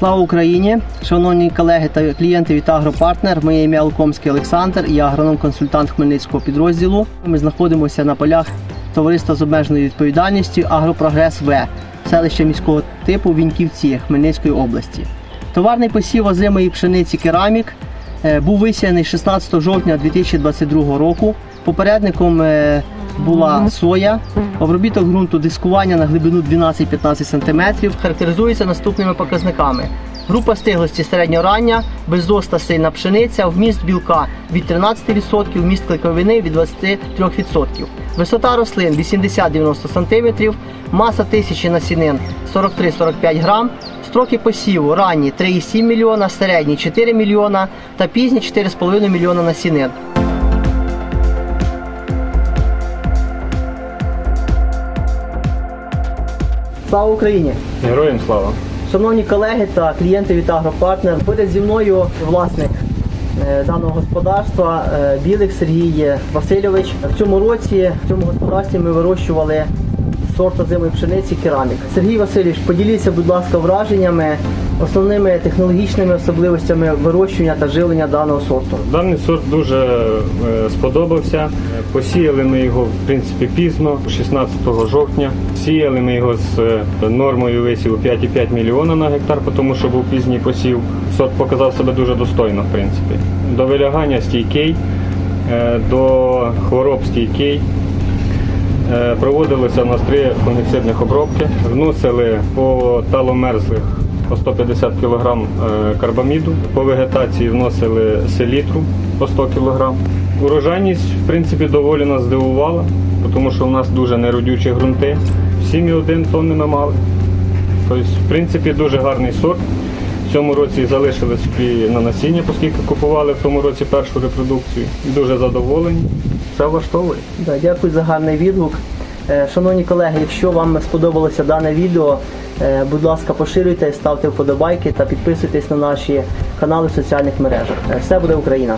Слава Україні! Шановні колеги та клієнти від Агропартнер. Моє ім'я Лукомський Олександр, я агроном-консультант Хмельницького підрозділу. Ми знаходимося на полях товариства з обмеженою відповідальністю Агропрогрес В, селище міського типу Віньківці Хмельницької області. Товарний посів озимої пшениці керамік е, був висіяний 16 жовтня 2022 року. Попередником е, була соя. Обробіток ґрунту дискування на глибину 12-15 см характеризується наступними показниками. Група стиглості середньорання, бездоста сильна пшениця, вміст білка від 13%, вміст клейковини від 23%. Висота рослин 80-90 см, маса тисячі насінин 43-45 грам, строки посіву ранні 3,7 мільйона, середні 4 мільйона та пізні 4,5 мільйона насінин. Слава Україні! Героям слава! Шановні колеги та клієнти від Агропартнер, буде зі мною власник е, даного господарства е, Білик Сергій Васильович. В цьому році в цьому господарстві ми вирощували сорт озимої пшениці керамік. Сергій Васильович, поділіться, будь ласка, враженнями, основними технологічними особливостями вирощування та живлення даного сорту. Даний сорт дуже е, сподобався. Посіяли ми його в принципі пізно, 16 жовтня. Сіяли ми його з е, нормою висіву 5,5 мільйона на гектар, тому що був пізній посів. Сорт показав себе дуже достойно, в принципі. До вилягання стійкий, е, до хвороб стійкий. Проводилося у нас три фунгіцидних обробки. Вносили по таломерзлих по 150 кг карбаміду. По вегетації вносили селітру по 100 кг. Урожайність, в принципі, доволі нас здивувала, тому що у нас дуже неродючі ґрунти. 7,1 тонни ми мали. Тобто, в принципі, дуже гарний сорт. В цьому році залишили собі на насіння, оскільки купували в тому році першу репродукцію. Дуже задоволені. Все влаштовує. Да, дякую за гарний відгук. Е, Шановні колеги, якщо вам сподобалося дане відео, е, будь ласка, поширюйте, ставте вподобайки та підписуйтесь на наші канали в соціальних мережах. Е, Все буде Україна!